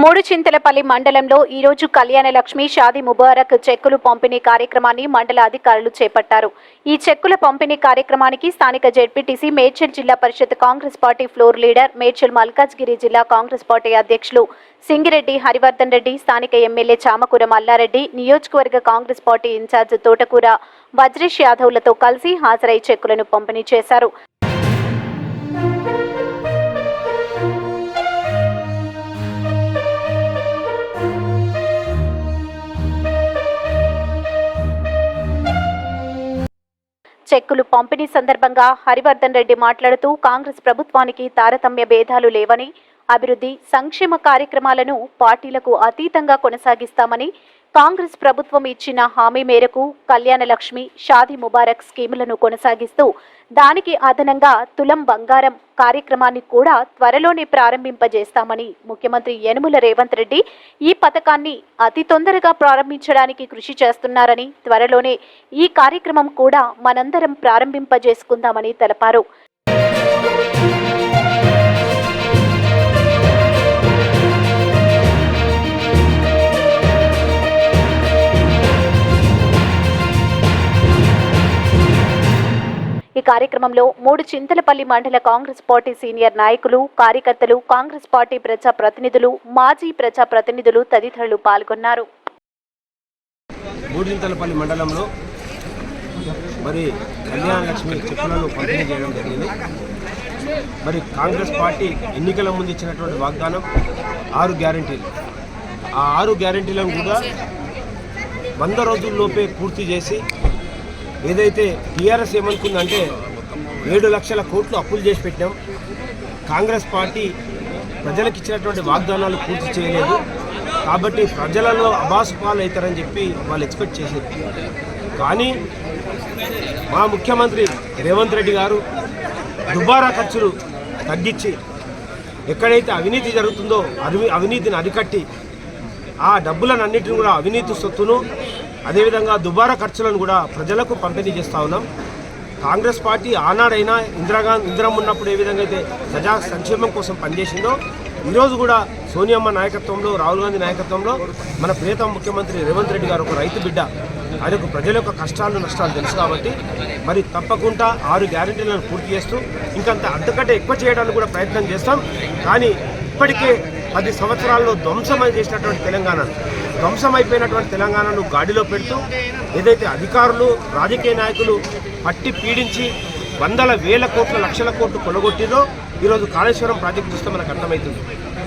మూడు చింతలపల్లి మండలంలో ఈరోజు కళ్యాణలక్ష్మి కళ్యాణ లక్ష్మి షాది ముబారక్ చెక్కులు పంపిణీ కార్యక్రమాన్ని మండల అధికారులు చేపట్టారు. ఈ చెక్కుల పంపిణీ కార్యక్రమానికి స్థానిక జెడ్పీటీసీ మేడ్చల్ జిల్లా పరిషత్ Congress party floor leader Medchal Malkajgiri జిల్లా కాంగ్రెస్ పార్టీ అధ్యక్షులు సింగిరెడ్డి హరివర్ధన్ రెడ్డి స్థానిక ఎమ్మెల్యే చామకూర మల్లారెడ్డి నియోజకవర్గ కాంగ్రెస్ పార్టీ ఇన్ఛార్జ్ తోటకూర వజ్రేష్ యాదవ్లతో కలిసి హాజరై చెక్కులను పంపిణీ చేశారు. చెక్కులు పంపిణీ సందర్భంగా హరివర్ధన్ రెడ్డి మాట్లాడుతూ కాంగ్రెస్ ప్రభుత్వానికి తారతమ్య భేదాలు లేవని అభివృద్ధి సంక్షేమ కార్యక్రమాలను పార్టీలకు అతీతంగా కొనసాగిస్తామని కాంగ్రెస్ ప్రభుత్వం ఇచ్చిన హామీ మేరకు కళ్యాణలక్ష్మి షాది షాదీ ముబారక్ స్కీములను కొనసాగిస్తూ దానికి అదనంగా తులం బంగారం కార్యక్రమాన్ని కూడా త్వరలోనే ప్రారంభింపజేస్తామని ముఖ్యమంత్రి యనుమల రేవంత్ రెడ్డి ఈ పథకాన్ని అతి తొందరగా ప్రారంభించడానికి కృషి చేస్తున్నారని త్వరలోనే ఈ కార్యక్రమం కూడా మనందరం ప్రారంభింపజేసుకుందామని తెలిపారు. కార్యక్రమంలో మూడు చింతలపల్లి మండల కాంగ్రెస్ పార్టీ సీనియర్ నాయకులు కార్యకర్తలు కాంగ్రెస్ పార్టీ ప్రజా ప్రతినిధులు మాజీ ప్రజా ప్రతినిధులు తదితరులు పాల్గొన్నారు. మూడింతలపల్లి మండలంలో మరి కళ్యాణ లక్ష్మి చెక్కులను పంపిణీ చేయడం జరిగింది. మరి కాంగ్రెస్ పార్టీ ఎన్నికల ముందు ఇచ్చినటువంటి వాగ్దానం ఆరు గ్యారంటీలు. ఆ ఆరు గ్యారంటీలను కూడా వంద రోజుల్లోపే పూర్తి చేసి ఏదైతే టీఆర్ఎస్ ఏమనుకుందంటే ఏడు లక్షల కోట్లు అప్పులు చేసి పెట్టాం కాంగ్రెస్ పార్టీ ప్రజలకు ఇచ్చినటువంటి వాగ్దానాలు పూర్తి చేయలేదు. కాబట్టి ప్రజలలో అబాసు పాలు అవుతారని చెప్పి వాళ్ళు ఎక్స్పెక్ట్ చేసేది కానీ మా ముఖ్యమంత్రి రేవంత్ రెడ్డి గారు దుబారా ఖర్చులు తగ్గించి ఎక్కడైతే అవినీతి జరుగుతుందో అవి అవినీతిని అరికట్టి ఆ డబ్బులను అన్నిటిని కూడా అవినీతి సొత్తును అదేవిధంగా దుబారా ఖర్చులను కూడా ప్రజలకు పంపిణీ చేస్తూ ఉన్నాం. కాంగ్రెస్ పార్టీ ఆనాడైనా ఇందిరాగాంధీ ఇందిరం ఉన్నప్పుడు ఏ విధంగా అయితే ప్రజా సంక్షేమం కోసం పనిచేసిందో ఈరోజు కూడా సోనియమ్మ నాయకత్వంలో రాహుల్ గాంధీ నాయకత్వంలో మన ప్రియతమ ముఖ్యమంత్రి రేవంత్ రెడ్డి గారు ఒక రైతు బిడ్డ. ఆయనకు ప్రజల యొక్క కష్టాలు నష్టాలు తెలుసు కాబట్టి మరి తప్పకుండా ఆరు గ్యారెంటీలను పూర్తి చేస్తూ ఇంకంత అంతకంటే ఎక్కువ చేయడానికి కూడా ప్రయత్నం చేస్తాం. కానీ ఇప్పటికే పది సంవత్సరాల్లో ధ్వంసం చేసినటువంటి తెలంగాణను ధ్వంసం అయిపోయినటువంటి తెలంగాణను గాడిలో పెడుతూ ఏదైతే అధికారులు రాజకీయ నాయకులు పట్టి పీడించి వందల వేల కోట్ల లక్షల కోట్లు కొలగొట్టిరో ఈరోజు కాళేశ్వరం ప్రాజెక్టు చూస్తే మనకు అర్థమవుతుంది.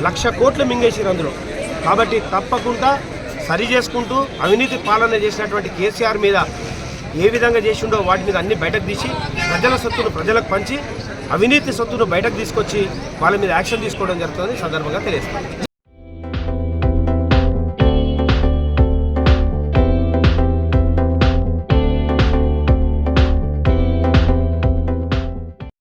లక్ష కోట్లు మింగేసారు అందులో. కాబట్టి తప్పకుండా సరి చేసుకుంటూ అవినీతి పాలన చేసినటువంటి కేసీఆర్ మీద ఏ విధంగా చేసిండో వాటి మీద అన్ని బయటకు తీసి ప్రజల సొత్తును ప్రజలకు పంచి అవినీతి సొత్తును బయటకు తీసుకొచ్చి వాళ్ళ మీద యాక్షన్ తీసుకోవడం జరుగుతుంది సందర్భంగా తెలియజేస్తాను